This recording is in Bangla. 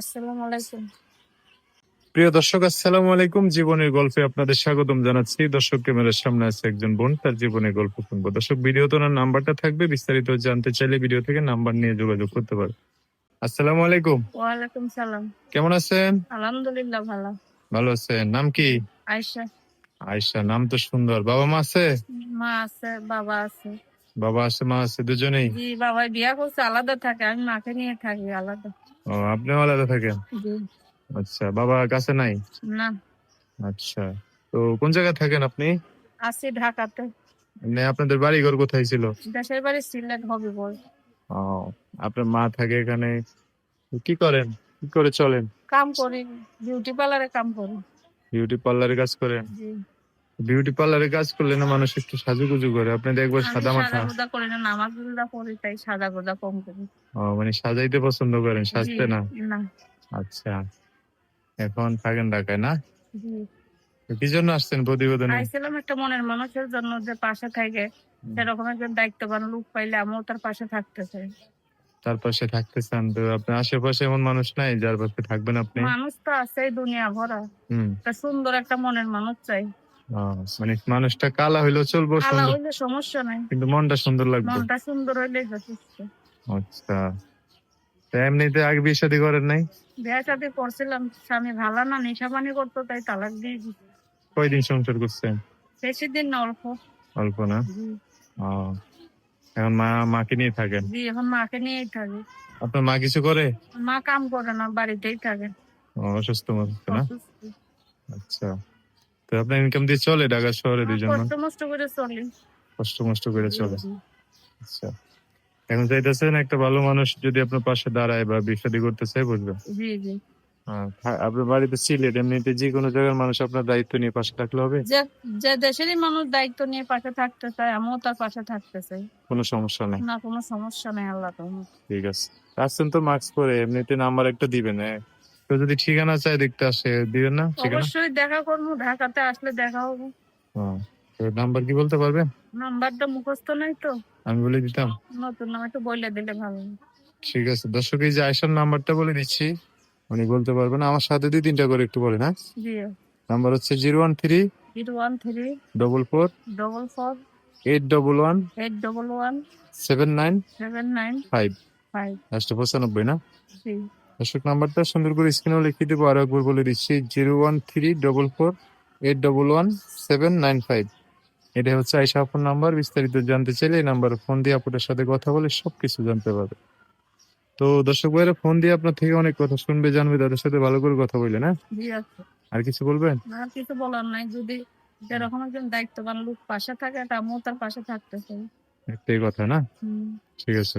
আসসালামু আলাইকুম। প্রিয় দর্শক আসসালামু আলাইকুম। জীবনের গল্পে আপনাদের স্বাগতম জানাচ্ছি। দর্শক ক্যামেরার সামনে আছে একজন বোন তার জীবনের গল্প শুনব। দর্শক ভিডিও তো নাম্বারটা থাকবে। বিস্তারিত জানতে চাইলে ভিডিও থেকে নাম্বার নিয়ে যোগাযোগ করতে পারে আসসালামু আলাইকুম। ওয়ালাইকুম সালাম। কেমন আছেন? আলহামদুলিল্লাহ ভালো। ভালো আছেন? নাম কি? আয়সা আয়সা নাম তো সুন্দর। বাবা মা আছে? মা আছে বাবা আছে। বাবা আছে মা আছে দুজনেই? জি বাবা বিয়া করছে আলাদা থাকে আমি মাকে নিয়ে থাকি আলাদা। ও আপনিও আলাদা থাকেন? জি। আচ্ছা বাবা কাছে নাই? না। আচ্ছা তো কোন জায়গায় থাকেন আপনি? আছি ঢাকাতে। মানে আপনাদের বাড়ি ঘর কোথায় ছিল? দেশের বাড়ি সিলেট হবে বল ও আপনার মা থাকে এখানে। কি করেন? কি করে চলেন? কাম করি বিউটি পার্লারে কাম করি। বিউটি পার্লারে কাজ করেন? জি। বিউটি পার্লারে কাজ করলে না মানুষ একটু সাজুগুজু করে। আপনি দেখবেন সাদা মাথা সাদা করি না নামাজগুলা পড়ি তাই সাদা গোদা কম করি। ও মানে সাজাইতে পছন্দ করেন সাজতে না? না। আচ্ছা। এখন থাকেন ঢাকায় না? জি। কি জন্য আসছেন প্রতিবেদনে? আইছিলাম একটা মনের মানুষের জন্য যে পাশে থাকে সেরকম একজন দায়িত্ববান লোক পাইলে আমিও তার পাশে থাকতে চাই। তার পাশে থাকতে চান তো আপনার আশেপাশে এমন মানুষ নাই যার পাশে থাকবেন আপনি? মানুষ তো আছে দুনিয়া ভরা। হুম। সুন্দর একটা মনের মানুষ চাই। মানে মানুষটা কালা হইলেও চলবো সুন্দর। হইলে সমস্যা নাই। কিন্তু মনটা সুন্দর লাগবে। মনটা সুন্দর হইলে যথেষ্ট আচ্ছা। এমনিতে আগে বিয়ে শাদী করেন নাই? বিয়া সাথে করছিলাম স্বামী ভালো না নেশা পানি করতো তাই তালাক দিয়ে দিছি। কয়দিন সংসার করছেন? বেশি দিন না অল্প। অল্প না? ও এখন মা মাকে নিয়ে থাকেন? জি এখন মাকে নিয়েই থাকে। আপনার মা কিছু করে? মা কাম করে না বাড়িতেই থাকে। অসুস্থ মস্ত না? আচ্ছা। আপনার ইনকাম দিয়ে চলে ঢাকা শহরে দুজন কষ্ট মষ্ট করে চলি। কষ্ট মষ্ট করে চলে। আচ্ছা। এখন চাইতেছেন একটা ভালো মানুষ যদি আপনার পাশে দাঁড়ায় বা বিষাদি করতে চাই বুঝবেন। জি জি। হ্যাঁ, আপনার বাড়িতে সিলেট এমনিতে যে কোনো জায়গার মানুষ আপনার দায়িত্ব নিয়ে পাশে থাকলে হবে? যে দেশেরই মানুষ দায়িত্ব নিয়ে পাশে থাকতে চায় আমিও তার পাশে থাকতে চাই। কোনো সমস্যা নেই। না কোনো সমস্যা নেই আল্লাহ ঠিক আছে। আসছেন তো মাস্ক পরে এমনিতে নাম্বার একটা দিবেন হ্যাঁ? তো যদি ঠিকানা চাই দেখতে আসে দিবেন না ঠিকানা? অবশ্যই দেখা করব ঢাকাতে আসলে দেখা হব। নাম্বার কি বলতে পারবেন নাম্বারটা মুখস্থ নাই তো। আমি বলে দিতাম। নতুন নাম একটু বলে দিলে ভালো ঠিক আছে দর্শক এই যে আয়সার নাম্বারটা বলে দিচ্ছি উনি বলতে পারবেন আমার সাথে দুই তিনটা করে একটু বলেন হ্যাঁ নাম্বার হচ্ছে zero one three zero one three double four double four eight double one eight double one seven nine seven nine five. Five. লাস্টে পঁচানব্বই না? দর্শক নাম্বারটা সুন্দর করে স্ক্রিনেও লিখে দেবো আরও একবার বলে দিচ্ছি zero one three double four eight double one seven nine five. এটা হচ্ছে আইসা আপুর নাম্বার বিস্তারিত জানতে চাইলে এই নাম্বারে ফোন দিয়ে আপুটার সাথে কথা বলে সবকিছু জানতে পারবে। তো দর্শক ভাইরা ফোন দিয়ে আপনার থেকে অনেক কথা শুনবে জানবে তাদের সাথে ভালো করে কথা বললে না? আর কিছু বলবেন? আর কিছু বলার নাই যদি যেরকম একজন দায়িত্ববান লোক পাশে থাকে তা তার পাশে থাকতে চাই। একটাই কথা না? ঠিক আছে।